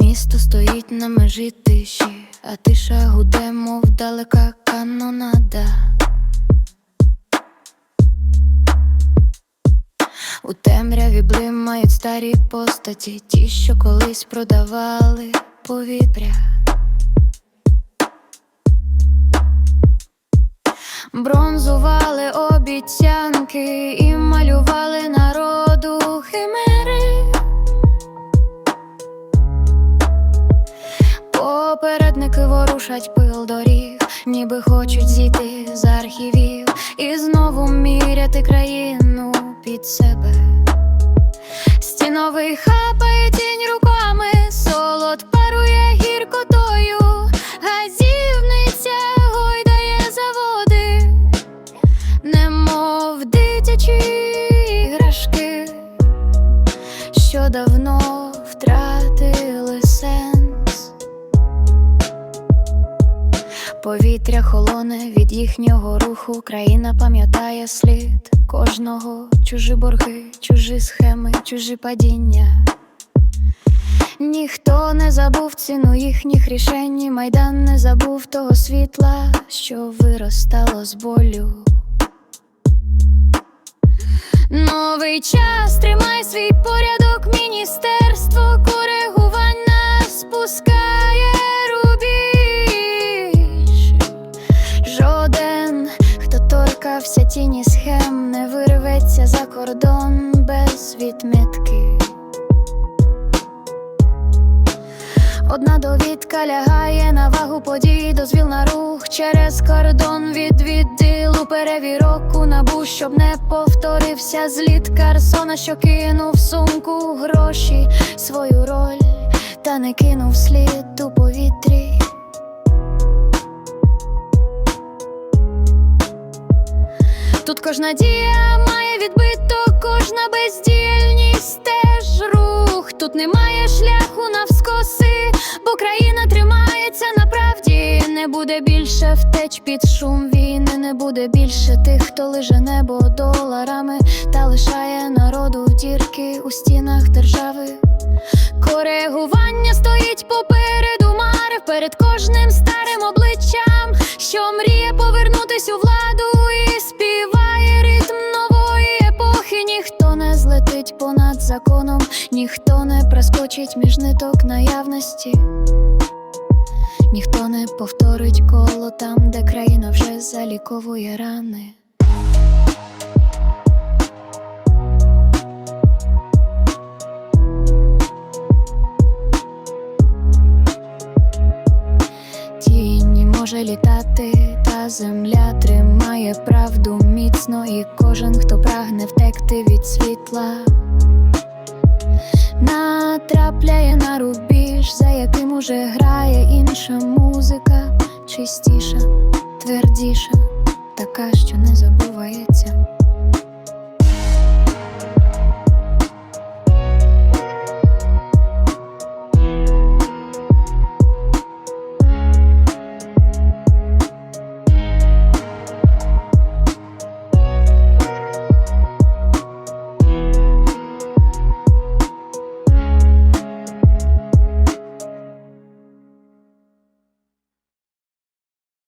Місто стоїть на межі тиші, а тиша гуде, мов далека канонада. У темряві блимають старі постаті, ті, що колись продавали повітря. Бронзували обіцянки і Ворушать пил доріг, ніби хочуть зійти з архівів. І знову міряти країну під себе. Стіновий хапає тінь руками, солод парує гіркотою, газівниця гойдає заводи, немов дитячі іграшки, що давно Повітря холоне від їхнього руху, країна пам'ятає слід кожного, чужі борги, чужі схеми, чужі падіння. Ніхто не забув ціну їхніх рішень, майдан не забув того світла, що виростало з болю. Новий час тримай без відмітки. Одна довідка лягає на вагу подій, дозвіл на рух через кордон від відділу перевірок у набу, щоб не повторився зліт Карсона, що кинув сумку гроші, свою роль, та не кинув слід у повітрі. Тут кожна дія має відбиток, кожна рух. Тут немає шляху навскоси, бо країна тримається на правді. Не буде більше втеч під шум війни, не буде більше тих, хто лиже небо доларами та лишає народу дірки у стінах держави. Коригування стоїть попереду мари перед кожним старим обличчям, що мріє повернутись у владу понад законом, ніхто не проскочить між ниток наявності, ніхто не повторить коло там, де країна вже заліковує рани. Тіні може літати, та земля тримає правду міцно, і кожен, хто прагне втекти від світла, натрапляє на рубіж, за яким уже грає інша музика, чистіша, твердіша, така, що не забувається.